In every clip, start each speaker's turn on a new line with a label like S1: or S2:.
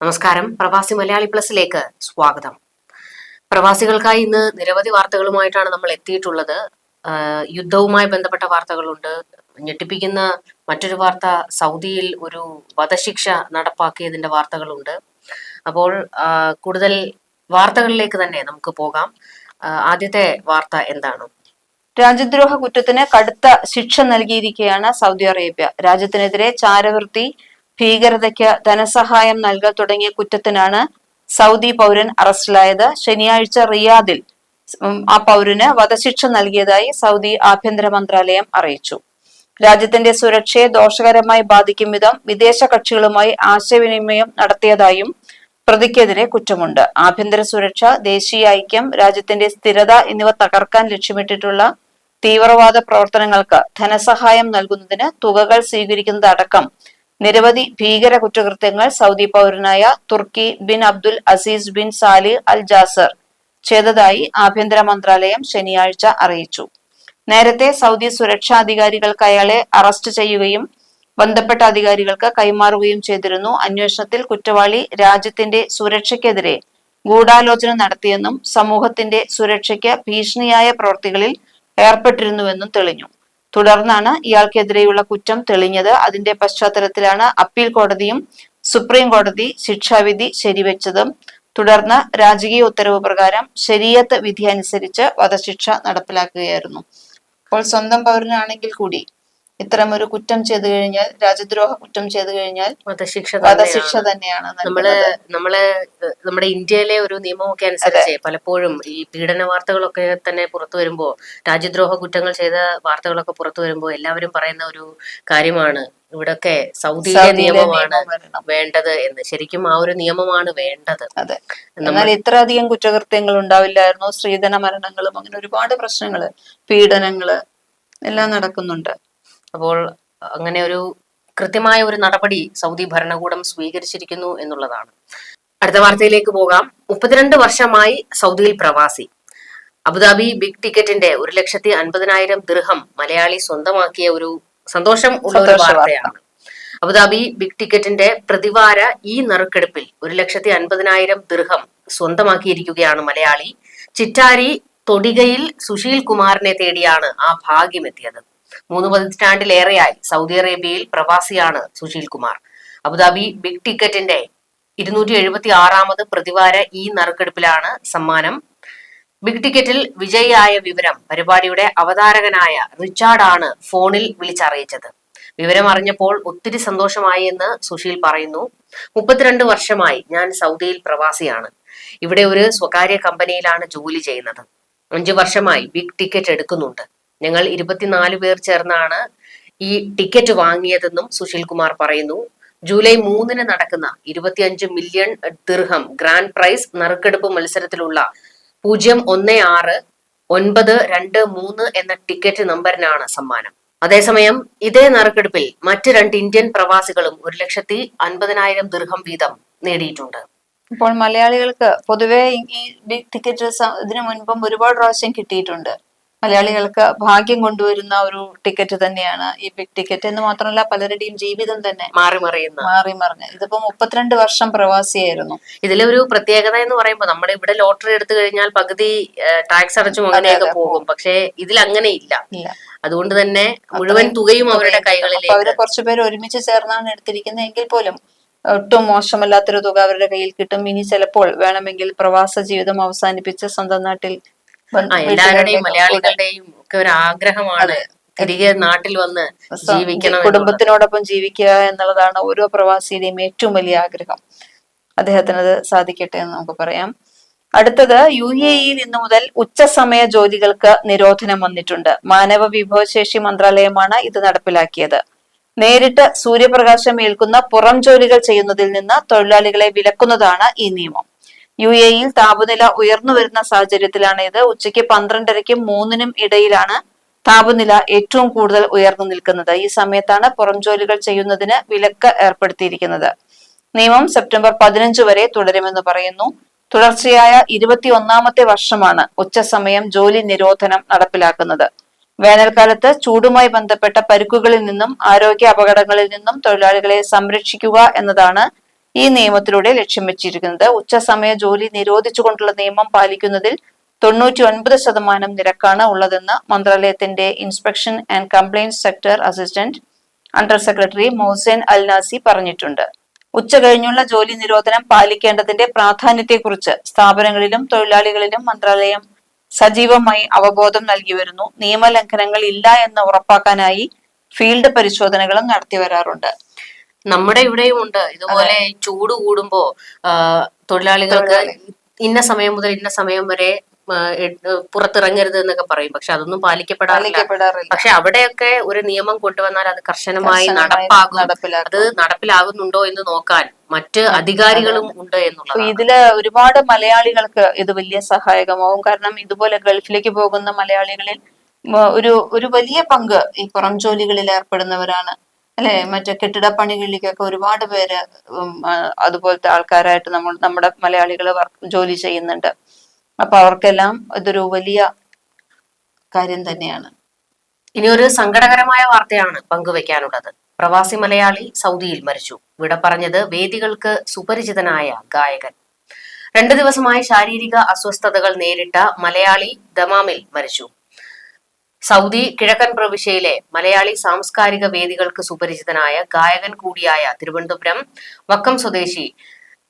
S1: നമസ്കാരം. പ്രവാസി മലയാളി പ്ലസിലേക്ക് സ്വാഗതം. പ്രവാസികൾക്കായി ഇന്ന് നിരവധി വാർത്തകളുമായിട്ടാണ് നമ്മൾ എത്തിയിട്ടുള്ളത്. യുദ്ധവുമായി ബന്ധപ്പെട്ട വാർത്തകളുണ്ട്. ഞെട്ടിപ്പിക്കുന്ന മറ്റൊരു വാർത്ത സൗദിയിൽ ഒരു വധശിക്ഷ നടപ്പാക്കിയതിന്റെ വാർത്തകളുണ്ട്. അപ്പോൾ കൂടുതൽ വാർത്തകളിലേക്ക് തന്നെ നമുക്ക് പോകാം. ആദ്യത്തെ വാർത്ത എന്താണ്?
S2: രാജ്യദ്രോഹ കുറ്റത്തിന് കടുത്ത ശിക്ഷ നൽകിയിരിക്കുകയാണ് സൗദി അറേബ്യ. രാജ്യത്തിനെതിരെ ചാരവൃത്തി ഭീകരതയ്ക്ക് ധനസഹായം നൽകൽ തുടങ്ങിയ കുറ്റത്തിനാണ് സൗദി പൗരൻ അറസ്റ്റിലായത്. ശനിയാഴ്ച റിയാദിൽ ആ പൗരന് വധശിക്ഷ നൽകിയതായി സൗദി ആഭ്യന്തര മന്ത്രാലയം അറിയിച്ചു. രാജ്യത്തിന്റെ സുരക്ഷയെ ദോഷകരമായി ബാധിക്കും വിധം വിദേശ കക്ഷികളുമായി ആശയവിനിമയം നടത്തിയതായും പ്രതിക്കെതിരെ കുറ്റമുണ്ട്. ആഭ്യന്തര സുരക്ഷ ദേശീയ ഐക്യം രാജ്യത്തിന്റെ സ്ഥിരത എന്നിവ തകർക്കാൻ ലക്ഷ്യമിട്ടിട്ടുള്ള തീവ്രവാദ പ്രവർത്തനങ്ങൾക്ക് ധനസഹായം നൽകുന്നതിന് തുകകൾ സ്വീകരിക്കുന്നതടക്കം നിരവധി ഭീകര കുറ്റകൃത്യങ്ങൾ Saudi പൗരനായ Turki bin Abdul Aziz bin Saleh Al Jasser ചെയ്തതായി ആഭ്യന്തര മന്ത്രാലയം ശനിയാഴ്ച അറിയിച്ചു. നേരത്തെ സൗദി സുരക്ഷാ അധികാരികൾക്ക് അയാളെ അറസ്റ്റ് ചെയ്യുകയും ബന്ധപ്പെട്ട അധികാരികൾക്ക് കൈമാറുകയും ചെയ്തിരുന്നു. അന്വേഷണത്തിൽ കുറ്റവാളി രാജ്യത്തിന്റെ സുരക്ഷയ്ക്കെതിരെ ഗൂഢാലോചന നടത്തിയെന്നും സമൂഹത്തിന്റെ സുരക്ഷയ്ക്ക് ഭീഷണിയായ പ്രവൃത്തികളിൽ ഏർപ്പെട്ടിരുന്നുവെന്നും തെളിഞ്ഞു. തുടർന്നാണ് ഇയാൾക്കെതിരെയുള്ള കുറ്റം തെളിഞ്ഞത്. അതിന്റെ പശ്ചാത്തലത്തിലാണ് അപ്പീൽ കോടതിയും സുപ്രീം കോടതി ശിക്ഷാവിധി ശരിവെച്ചതും. തുടർന്ന് രാജകീയ ഉത്തരവ് പ്രകാരം ശരീഅത്ത് വിധി അനുസരിച്ച് വധശിക്ഷ നടപ്പിലാക്കുകയായിരുന്നു. അപ്പോൾ സ്വന്തം പൗരനാണെങ്കിൽ കൂടി ഇത്തരമൊരു കുറ്റം ചെയ്തു കഴിഞ്ഞാൽ രാജ്യദ്രോഹ കുറ്റം ചെയ്തു കഴിഞ്ഞാൽ
S1: വധശിക്ഷ
S2: വധശിക്ഷ
S1: തന്നെയാണ്. നമ്മൾ. നമ്മൾ നമ്മുടെ ഇന്ത്യയിലെ ഒരു നിയമമൊക്കെ അനുസരിച്ച് പലപ്പോഴും ഈ പീഡന വാർത്തകളൊക്കെ തന്നെ പുറത്തു വരുമ്പോ രാജ്യദ്രോഹ കുറ്റങ്ങൾ ചെയ്ത വാർത്തകളൊക്കെ പുറത്തു വരുമ്പോ എല്ലാവരും പറയുന്ന ഒരു കാര്യമാണ്. ഇവിടൊക്കെ സൗദിയിലെ നിയമമാണ്
S2: നിയമം
S1: വേണ്ടത് എന്ന്. ശരിക്കും ആ ഒരു നിയമമാണ് വേണ്ടത്.
S2: അതെ.
S1: ഇത്ര
S2: എന്നാൽ ഇത്രയധികം കുറ്റകൃത്യങ്ങൾ ഉണ്ടാവില്ലായിരുന്നു. സ്ത്രീധന മരണങ്ങളും അങ്ങനെ ഒരുപാട് പ്രശ്നങ്ങൾ പീഡനങ്ങൾ എല്ലാം നടക്കുന്നുണ്ട്.
S1: അപ്പോൾ അങ്ങനെ ഒരു കൃത്യമായ ഒരു നടപടി സൗദി ഭരണകൂടം സ്വീകരിച്ചിരിക്കുന്നു എന്നുള്ളതാണ്. അടുത്ത വാർത്തയിലേക്ക് പോകാം. മുപ്പത്തിരണ്ട് വർഷമായി സൗദിയിൽ പ്രവാസി. അബുദാബി ബിഗ് ടിക്കറ്റിന്റെ ഒരു ലക്ഷത്തി അൻപതിനായിരം ദൃഹം മലയാളി സ്വന്തമാക്കിയ ഒരു സന്തോഷം ഉള്ള ഒരു വാർത്തയാണ്. അബുദാബി ബിഗ് ടിക്കറ്റിന്റെ പ്രതിവാര ഈ നറുക്കെടുപ്പിൽ ഒരു ലക്ഷത്തി അൻപതിനായിരം ദൃഹം സ്വന്തമാക്കിയിരിക്കുകയാണ് മലയാളി. ചിറ്റാരി തൊടികയിൽ സുശീൽ കുമാറിനെ തേടിയാണ് ആ ഭാഗ്യമെത്തിയത് മൂന്ന് പതിറ്റാണ്ടിലേറെയായി. സൗദി അറേബ്യയിൽ പ്രവാസിയാണ് Sushil Kumar. Abu Dhabi big ടിക്കറ്റിന്റെ ഇരുന്നൂറ്റി എഴുപത്തി ആറാമത് പ്രതിവാര ഈ നറുക്കെടുപ്പിലാണ് സമ്മാനം. ബിഗ് ടിക്കറ്റിൽ വിജയിയായ വിവരം പരിപാടിയുടെ അവതാരകനായ റിച്ചാർഡ് ആണ് ഫോണിൽ വിളിച്ചറിയിച്ചത്. വിവരം അറിഞ്ഞപ്പോൾ ഒത്തിരി സന്തോഷമായി എന്ന് സുശീൽ പറയുന്നു. മുപ്പത്തിരണ്ട് വർഷമായി ഞാൻ സൗദിയിൽ പ്രവാസിയാണ്. ഇവിടെ ഒരു സ്വകാര്യ കമ്പനിയിലാണ് ജോലി ചെയ്യുന്നത്. അഞ്ചു വർഷമായി ബിഗ് ടിക്കറ്റ് എടുക്കുന്നുണ്ട്. ഞങ്ങൾ ഇരുപത്തിനാല് പേർ ചേർന്നാണ് ഈ ടിക്കറ്റ് വാങ്ങിയതെന്നും സുശീൽ കുമാർ പറയുന്നു. ജൂലൈ മൂന്നിന് നടക്കുന്ന ഇരുപത്തിയഞ്ച് മില്യൺ ദിർഹം ഗ്രാൻഡ് പ്രൈസ് നറുക്കെടുപ്പ് മത്സരത്തിലുള്ള പൂജ്യം ഒന്ന് ആറ് ഒൻപത് രണ്ട് മൂന്ന് എന്ന ടിക്കറ്റ് നമ്പറിനാണ് സമ്മാനം. അതേസമയം ഇതേ നറുക്കെടുപ്പിൽ മറ്റ് രണ്ട് ഇന്ത്യൻ പ്രവാസികളും ഒരു ലക്ഷത്തി അൻപതിനായിരം ദീർഘം വീതം നേടിയിട്ടുണ്ട്.
S2: ഇപ്പോൾ മലയാളികൾക്ക് പൊതുവേ ഈ ടിക്കറ്റ് ഇതിനു മുൻപും ഒരുപാട് പ്രാവശ്യം കിട്ടിയിട്ടുണ്ട്. മലയാളികൾക്ക് ഭാഗ്യം കൊണ്ടുവരുന്ന ഒരു ടിക്കറ്റ് തന്നെയാണ് ഈ ബിഗ് ടിക്കറ്റ് എന്ന് മാത്രമല്ല പലരുടെയും ജീവിതം തന്നെ
S1: മാറി മറിയുന്ന.
S2: മാറി മറിഞ്ഞ്. ഇതിപ്പോ മുപ്പത്തിരണ്ട് വർഷം പ്രവാസിയായിരുന്നു.
S1: ഇതിലെ ഒരു പ്രത്യേകത എന്ന് പറയുമ്പോൾ നമ്മുടെ ഇവിടെ ലോട്ടറി എടുത്തു കഴിഞ്ഞാൽ പകുതി ടാക്സ് അടച്ചും അങ്ങനെയൊക്കെ പോകും. പക്ഷേ ഇതിൽ അങ്ങനെ ഇല്ല. അതുകൊണ്ട് തന്നെ മുഴുവൻ തുകയും അവരുടെ
S2: കൈകളിൽ അവരെ കുറച്ചുപേർ ഒരുമിച്ച് ചേർന്നാണ് എടുത്തിരിക്കുന്നത് എങ്കിൽ പോലും ഒട്ടും മോശമല്ലാത്തൊരു തുക അവരുടെ കയ്യിൽ കിട്ടും. ഇനി ചിലപ്പോൾ വേണമെങ്കിൽ പ്രവാസ ജീവിതം അവസാനിപ്പിച്ച് സ്വന്തം നാട്ടിൽ
S1: എല്ലാവരുടെയും മലയാളികളുടെയും ഒക്കെ ഒരു ആഗ്രഹമാണ് തിരികെ നാട്ടിൽ വന്ന് ജീവിക്കണം.
S2: കുടുംബത്തിനോടൊപ്പം ജീവിക്കുക എന്നുള്ളതാണ് ഓരോ പ്രവാസിയുടെയും ഏറ്റവും വലിയ ആഗ്രഹം. അദ്ദേഹത്തിന് അത് സാധിക്കട്ടെ എന്ന് നമുക്ക് പറയാം. അടുത്തത് യു എ ഇയിൽ ഇന്നു മുതൽ ഉച്ചസമയ ജോലികൾക്ക് നിരോധനം വന്നിട്ടുണ്ട്. മാനവ വിഭവശേഷി മന്ത്രാലയമാണ് ഇത് നടപ്പിലാക്കിയത്. നേരിട്ട് സൂര്യപ്രകാശം ഏൽക്കുന്ന പുറം ജോലികൾ ചെയ്യുന്നതിൽ നിന്ന് തൊഴിലാളികളെ വിലക്കുന്നതാണ് ഈ നിയമം. യു എ ഇയിൽ താപനില ഉയർന്നു വരുന്ന സാഹചര്യത്തിലാണ് ഇത്. ഉച്ചയ്ക്ക് പന്ത്രണ്ടരയ്ക്കും മൂന്നിനും ഇടയിലാണ് താപനില ഏറ്റവും കൂടുതൽ ഉയർന്നു നിൽക്കുന്നത്. ഈ സമയത്താണ് പുറം ജോലികൾ ചെയ്യുന്നതിന് വിലക്ക് ഏർപ്പെടുത്തിയിരിക്കുന്നത്. നിയമം സെപ്റ്റംബർ പതിനഞ്ച് വരെ തുടരുമെന്ന് പറയുന്നു. തുടർച്ചയായ ഇരുപത്തി ഒന്നാമത്തെ വർഷമാണ് ഉച്ചസമയം ജോലി നിരോധനം നടപ്പിലാക്കുന്നത്. വേനൽക്കാലത്ത് ചൂടുമായി ബന്ധപ്പെട്ട പരുക്കുകളിൽ നിന്നും ആരോഗ്യ അപകടങ്ങളിൽ നിന്നും തൊഴിലാളികളെ സംരക്ഷിക്കുക എന്നതാണ് ഈ നിയമത്തിലൂടെ ലക്ഷ്യം വെച്ചിരിക്കുന്നത്. ഉച്ചസമയ ജോലി നിരോധിച്ചുകൊണ്ടുള്ള നിയമം പാലിക്കുന്നതിൽ തൊണ്ണൂറ്റി ഒൻപത് ശതമാനം നിരക്കാണ് ഉള്ളതെന്ന് മന്ത്രാലയത്തിന്റെ inspection and complaint sector assistant under secretary Mohsen Alnasi പറഞ്ഞിട്ടുണ്ട്. ഉച്ച കഴിഞ്ഞുള്ള ജോലി നിരോധനം പാലിക്കേണ്ടതിന്റെ പ്രാധാന്യത്തെക്കുറിച്ച് സ്ഥാപനങ്ങളിലും തൊഴിലാളികളിലും മന്ത്രാലയം സജീവമായി അവബോധം നൽകി വരുന്നു. നിയമലംഘനങ്ങൾ ഇല്ല എന്ന് ഉറപ്പാക്കാനായി ഫീൽഡ് പരിശോധനകളും നടത്തി വരാറുണ്ട്.
S1: നമ്മുടെ ഇവിടെയും ഉണ്ട്. ഇതുപോലെ ചൂട് കൂടുമ്പോ തൊഴിലാളികൾക്ക് ഇന്ന സമയം മുതൽ ഇന്ന സമയം വരെ പുറത്തിറങ്ങരുത് എന്നൊക്കെ പറയും. പക്ഷെ അതൊന്നും പാലിക്കപ്പെടാറില്ല. പക്ഷെ അവിടെയൊക്കെ ഒരു നിയമം കൊണ്ടുവന്നാൽ അത് കർശനമായി നടപ്പാകും. അത് നടപ്പിലാകുന്നുണ്ടോ എന്ന് നോക്കാൻ മറ്റ് അധികാരികളും ഉണ്ട് എന്നുള്ളത്
S2: ഇതിൽ ഒരുപാട് മലയാളികൾക്ക് ഇത് വലിയ സഹായകമാവും. കാരണം ഇതുപോലെ ഗൾഫിലേക്ക് പോകുന്ന മലയാളികളിൽ ഒരു ഒരു വലിയ പങ്ക് ഈ പുറം ജോലികളിൽ ഏർപ്പെടുന്നവരാണ്. അല്ലെ? മറ്റേ കെട്ടിടപ്പണികളിലേക്കൊക്കെ ഒരുപാട് പേര് അതുപോലത്തെ ആൾക്കാരായിട്ട് നമ്മൾ നമ്മുടെ മലയാളികൾ ജോലി ചെയ്യുന്നുണ്ട്. അപ്പൊ അവർക്കെല്ലാം ഇതൊരു വലിയ കാര്യം തന്നെയാണ്.
S1: ഇനി ഒരു സങ്കടകരമായ വാർത്തയാണ് പങ്കുവെക്കാനുള്ളത്. പ്രവാസി മലയാളി സൗദിയിൽ മരിച്ചു. ഇവിടെ പറഞ്ഞത് വേദികൾക്ക് സുപരിചിതനായ ഗായകൻ. രണ്ടു ദിവസമായി ശാരീരിക അസ്വസ്ഥതകൾ നേരിട്ട മലയാളി ദമാമിൽ മരിച്ചു. സൗദി കിഴക്കൻ പ്രവിശ്യയിലെ മലയാളി സാംസ്കാരിക വേദികൾക്ക് സുപരിചിതനായ ഗായകൻ കൂടിയായ തിരുവനന്തപുരം വക്കം സ്വദേശി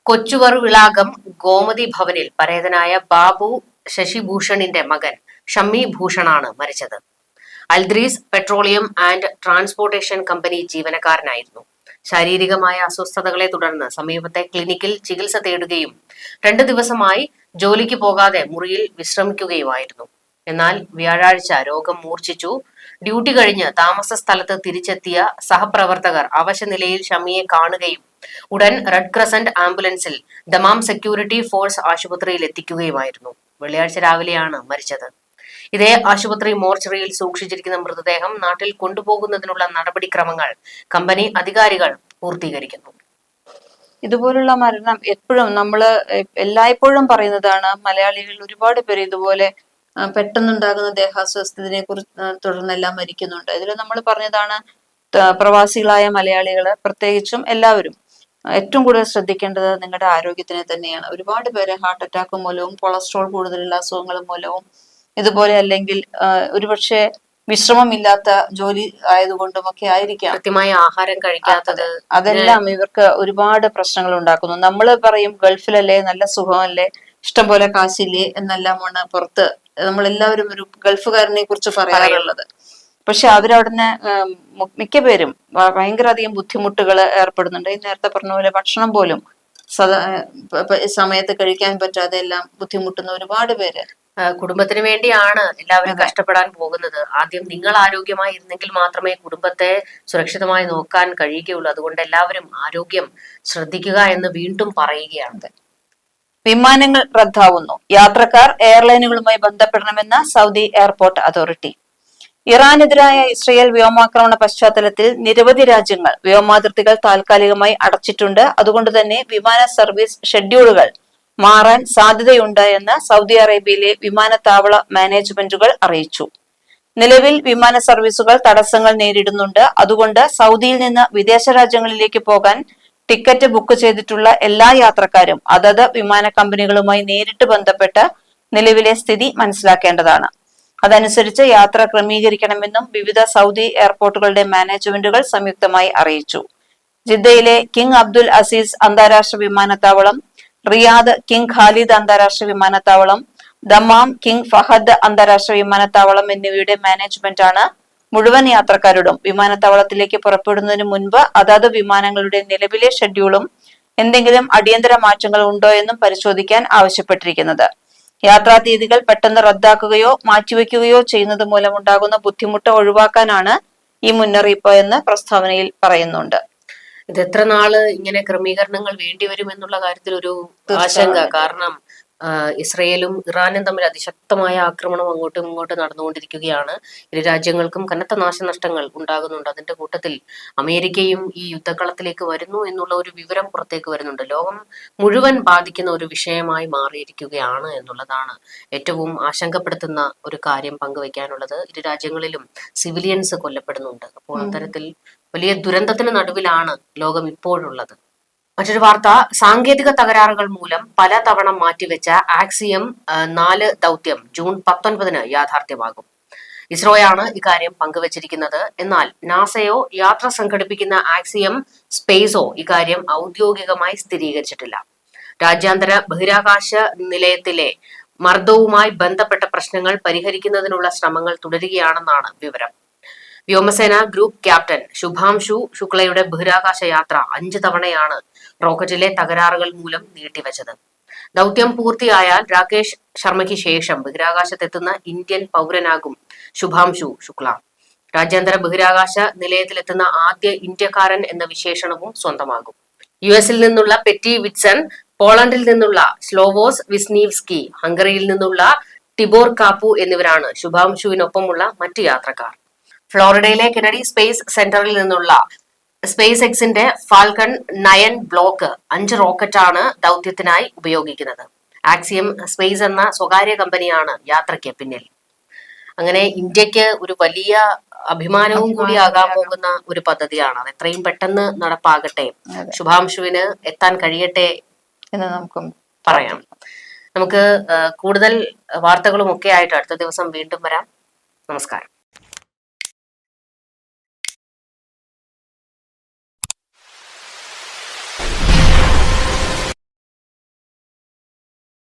S1: കൊച്ചുവറുവിളാകം ഗോമതി ഭവനിൽ പരേതനായ ബാബു ശശിഭൂഷണിന്റെ മകൻ ഷമ്മി ഭൂഷണാണ് മരിച്ചത്. Aldrees petroleum and transportation company ജീവനക്കാരനായിരുന്നു. ശാരീരികമായ അസ്വസ്ഥതകളെ തുടർന്ന് സമീപത്തെ ക്ലിനിക്കിൽ ചികിത്സ തേടുകയും രണ്ടു ദിവസമായി ജോലിക്ക് പോകാതെ മുറിയിൽ വിശ്രമിക്കുകയുമായിരുന്നു. എന്നാൽ വ്യാഴാഴ്ച രോഗം മൂർച്ഛിച്ചു. ഡ്യൂട്ടി കഴിഞ്ഞ് താമസ സ്ഥലത്ത് തിരിച്ചെത്തിയ സഹപ്രവർത്തകർ അവശനിലയിൽ ഷമിയെ കാണുകയും ഉടൻ റെഡ് ക്രസന്റ് ആംബുലൻസിൽ ദമാം സെക്യൂരിറ്റി ഫോഴ്സ് ആശുപത്രിയിൽ എത്തിക്കുകയുമായിരുന്നു. വെള്ളിയാഴ്ച രാവിലെയാണ് മരിച്ചത്. ഇതേ ആശുപത്രി മോർച്ചറിയിൽ സൂക്ഷിച്ചിരിക്കുന്ന മൃതദേഹം നാട്ടിൽ കൊണ്ടുപോകുന്നതിനുള്ള നടപടിക്രമങ്ങൾ കമ്പനി അധികാരികൾ പൂർത്തീകരിക്കുന്നു.
S2: ഇതുപോലുള്ള മരണം എപ്പോഴും നമ്മൾ എല്ലായ്പ്പോഴും പറയുന്നതാണ്. മലയാളികൾ ഒരുപാട് പേര് ഇതുപോലെ പെട്ടെന്നുണ്ടാകുന്ന ദേഹാസ്വസ്ഥതിനെ കുറിച്ച് തുടർന്നെല്ലാം മരിക്കുന്നുണ്ട്. ഇതിൽ നമ്മൾ പറഞ്ഞതാണ് പ്രവാസികളായ മലയാളികൾ പ്രത്യേകിച്ചും എല്ലാവരും ഏറ്റവും കൂടുതൽ ശ്രദ്ധിക്കേണ്ടത് നിങ്ങളുടെ ആരോഗ്യത്തിനെ തന്നെയാണ്. ഒരുപാട് പേര് ഹാർട്ട് അറ്റാക്ക് മൂലവും കൊളസ്ട്രോൾ കൂടുതലുള്ള അസുഖങ്ങൾ മൂലവും ഇതുപോലെ അല്ലെങ്കിൽ ഒരുപക്ഷെ വിശ്രമമില്ലാത്ത ജോലി ആയതുകൊണ്ടും ഒക്കെ ആയിരിക്കാം.
S1: കൃത്യമായ ആഹാരം കഴിക്കാത്തത്.
S2: അതെല്ലാം ഇവർക്ക് ഒരുപാട് പ്രശ്നങ്ങൾ ഉണ്ടാക്കുന്നു. നമ്മൾ പറയും ഗൾഫിലല്ലേ നല്ല സുഖമല്ലേ ഇഷ്ടംപോലെ കാശില്ലേ എന്നെല്ലാമാണ് പുറത്ത് നമ്മളെല്ലാവരും ഒരു ഗൾഫുകാരനെ കുറിച്ച് പറയാറുള്ളത്. പക്ഷെ അവരവിടുന്ന് മിക്ക പേരും ഭയങ്കര അധികം ബുദ്ധിമുട്ടുകൾ ഏർപ്പെടുന്നുണ്ട്. ഈ നേരത്തെ പറഞ്ഞ പോലെ ഭക്ഷണം പോലും സദാ സമയത്ത് കഴിക്കാൻ പറ്റാതെ എല്ലാം ബുദ്ധിമുട്ടുന്ന ഒരുപാട് പേര്.
S1: കുടുംബത്തിന് വേണ്ടിയാണ് എല്ലാവരും കഷ്ടപ്പെടാൻ പോകുന്നത്. ആദ്യം നിങ്ങൾ ആരോഗ്യമായി ഇരുന്നെങ്കിൽ മാത്രമേ കുടുംബത്തെ സുരക്ഷിതമായി നോക്കാൻ കഴിയുകയുള്ളൂ. അതുകൊണ്ട് എല്ലാവരും ആരോഗ്യം ശ്രദ്ധിക്കുക എന്ന് വീണ്ടും പറയുകയാണ്.
S2: വിമാനങ്ങൾ റദ്ദാവുന്നു. യാത്രക്കാർ എയർലൈനുകളുമായി ബന്ധപ്പെടണമെന്ന സൗദി എയർപോർട്ട് അതോറിറ്റി. ഇറാനെതിരായ ഇസ്രയേൽ വ്യോമാക്രമണ പശ്ചാത്തലത്തിൽ നിരവധി രാജ്യങ്ങൾ വ്യോമാതിർത്തികൾ താൽക്കാലികമായി അടച്ചിട്ടുണ്ട്. അതുകൊണ്ട് തന്നെ വിമാന സർവീസ് ഷെഡ്യൂളുകൾ മാറാൻ സാധ്യതയുണ്ട് എന്ന് സൗദി അറേബ്യയിലെ വിമാനത്താവള മാനേജ്മെന്റുകൾ അറിയിച്ചു. നിലവിൽ വിമാന സർവീസുകൾ തടസ്സങ്ങൾ നേരിടുന്നുണ്ട്. അതുകൊണ്ട് സൗദിയിൽ നിന്ന് വിദേശ രാജ്യങ്ങളിലേക്ക് പോകാൻ ടിക്കറ്റ് ബുക്ക് ചെയ്തിട്ടുള്ള എല്ലാ യാത്രക്കാരും അതത് വിമാന കമ്പനികളുമായി നേരിട്ട് ബന്ധപ്പെട്ട് നിലവിലെ സ്ഥിതി മനസ്സിലാക്കേണ്ടതാണ്. അതനുസരിച്ച് യാത്ര ക്രമീകരിക്കണമെന്നും വിവിധ സൗദി എയർപോർട്ടുകളുടെ മാനേജ്മെന്റുകൾ സംയുക്തമായി അറിയിച്ചു. ജിദ്ദയിലെ കിങ് അബ്ദുൽ അസീസ് അന്താരാഷ്ട്ര വിമാനത്താവളം റിയാദ് കിങ് ഖാലിദ് അന്താരാഷ്ട്ര വിമാനത്താവളം ദമാം കിങ് ഫഹദ് അന്താരാഷ്ട്ര വിമാനത്താവളം എന്നിവയുടെ മാനേജ്മെന്റാണ് മുഴുവൻ യാത്രക്കാരോടും വിമാനത്താവളത്തിലേക്ക് പുറപ്പെടുന്നതിന് മുൻപ് അതാത് വിമാനങ്ങളുടെ നിലവിലെ ഷെഡ്യൂളും എന്തെങ്കിലും അടിയന്തര മാറ്റങ്ങൾ ഉണ്ടോ എന്നും പരിശോധിക്കാൻ ആവശ്യപ്പെട്ടിരിക്കുന്നത്. യാത്രാ തീയതികൾ പെട്ടെന്ന് റദ്ദാക്കുകയോ മാറ്റിവെക്കുകയോ ചെയ്യുന്നത് മൂലമുണ്ടാകുന്ന ബുദ്ധിമുട്ട് ഒഴിവാക്കാനാണ് ഈ മുന്നറിയിപ്പ് എന്ന് പ്രസ്താവനയിൽ പറയുന്നുണ്ട്.
S1: ഇത് എത്ര നാൾ ഇങ്ങനെ ക്രമീകരണങ്ങൾ വേണ്ടിവരും എന്നുള്ള കാര്യത്തിൽ ഒരു ആശങ്ക. കാരണം ഇസ്രയേലും ഇറാനും തമ്മിൽ അതിശക്തമായ ആക്രമണം അങ്ങോട്ടും ഇങ്ങോട്ടും നടന്നുകൊണ്ടിരിക്കുകയാണ്. ഇരു രാജ്യങ്ങൾക്കും കനത്ത നാശനഷ്ടങ്ങൾ ഉണ്ടാകുന്നുണ്ട്. അതിന്റെ കൂട്ടത്തിൽ അമേരിക്കയും ഈ യുദ്ധക്കളത്തിലേക്ക് വരുന്നു എന്നുള്ള ഒരു വിവരം പുറത്തേക്ക് വരുന്നുണ്ട്. ലോകം മുഴുവൻ ബാധിക്കുന്ന ഒരു വിഷയമായി മാറിയിരിക്കുകയാണ് എന്നുള്ളതാണ് ഏറ്റവും ആശങ്കപ്പെടുത്തുന്ന ഒരു കാര്യം പങ്കുവെക്കാനുള്ളത് ഇരു രാജ്യങ്ങളിലും സിവിലിയൻസ് കൊല്ലപ്പെടുന്നുണ്ട്. അപ്പോൾ അത്തരത്തിൽ വലിയ ദുരന്തത്തിന് നടുവിലാണ് ലോകം ഇപ്പോഴുള്ളത്. മറ്റൊരു വാർത്ത സാങ്കേതിക തകരാറുകൾ മൂലം പല തവണ മാറ്റിവെച്ച ആക്സിയം നാല് ദൗത്യം ജൂൺ പത്തൊൻപതിന് യാഥാർത്ഥ്യമാകും. ഇസ്രോയാണ് ഇക്കാര്യം പങ്കുവച്ചിരിക്കുന്നത്. എന്നാൽ നാസയോ യാത്ര സംഘടിപ്പിക്കുന്ന ആക്സിയം സ്പേസോ ഇക്കാര്യം ഔദ്യോഗികമായി സ്ഥിരീകരിച്ചിട്ടില്ല. രാജ്യാന്തര ബഹിരാകാശ നിലയത്തിലെ മർദ്ദവുമായി ബന്ധപ്പെട്ട പ്രശ്നങ്ങൾ പരിഹരിക്കുന്നതിനുള്ള ശ്രമങ്ങൾ തുടരുകയാണെന്നാണ് വിവരം. വ്യോമസേന ഗ്രൂപ്പ് ക്യാപ്റ്റൻ ശുഭാംശു ശുക്ലയുടെ ബഹിരാകാശ യാത്ര അഞ്ച് തവണയാണ് റോക്കറ്റിലെ തകരാറുകൾ മൂലം നീട്ടിവെച്ചത്. ദൗത്യം പൂർത്തിയായാൽ രാകേഷ് ശർമ്മയ്ക്ക് ശേഷം ബഹിരാകാശത്തെത്തുന്ന ഇന്ത്യൻ പൗരനാകും ശുഭാംശു ശുക്ല. രാജ്യാന്തര ബഹിരാകാശ നിലയത്തിലെത്തുന്ന ആദ്യ ഇന്ത്യക്കാരൻ എന്ന വിശേഷണവും സ്വന്തമാകും. യു എസിൽ നിന്നുള്ള പെറ്റി വിറ്റ്സൺ പോളണ്ടിൽ നിന്നുള്ള സ്ലോവോസ് വിസ്നീവ്സ്കി ഹംഗറിയിൽ നിന്നുള്ള ടിബോർ കാപ്പു എന്നിവരാണ് ശുഭാംശുവിനൊപ്പമുള്ള മറ്റ് യാത്രക്കാർ. ഫ്ലോറിഡയിലെ കെനഡി സ്പേസ് സെന്ററിൽ നിന്നുള്ള സ്പേസ് എക്സിന്റെ ഫാൽക്കൺ നയൻ ബ്ലോക്ക് അഞ്ച് റോക്കറ്റാണ് ദൗത്യത്തിനായി ഉപയോഗിക്കുന്നത്. ആക്സിയം സ്പേസ് എന്ന സ്വകാര്യ കമ്പനിയാണ് യാത്രയ്ക്ക് പിന്നിൽ. അങ്ങനെ ഇന്ത്യയ്ക്ക് ഒരു വലിയ അഭിമാനവും കൂടി ആകാൻ പോകുന്ന ഒരു പദ്ധതിയാണ്. അത് എത്രയും പെട്ടെന്ന് നടപ്പാകട്ടെ. ശുഭാംശുവിന് എത്താൻ കഴിയട്ടെ
S2: എന്ന് നമുക്കും
S1: പറയാം. നമുക്ക് കൂടുതൽ വാർത്തകളും ഒക്കെ ആയിട്ട് അടുത്ത ദിവസം വീണ്ടും വരാം. നമസ്കാരം.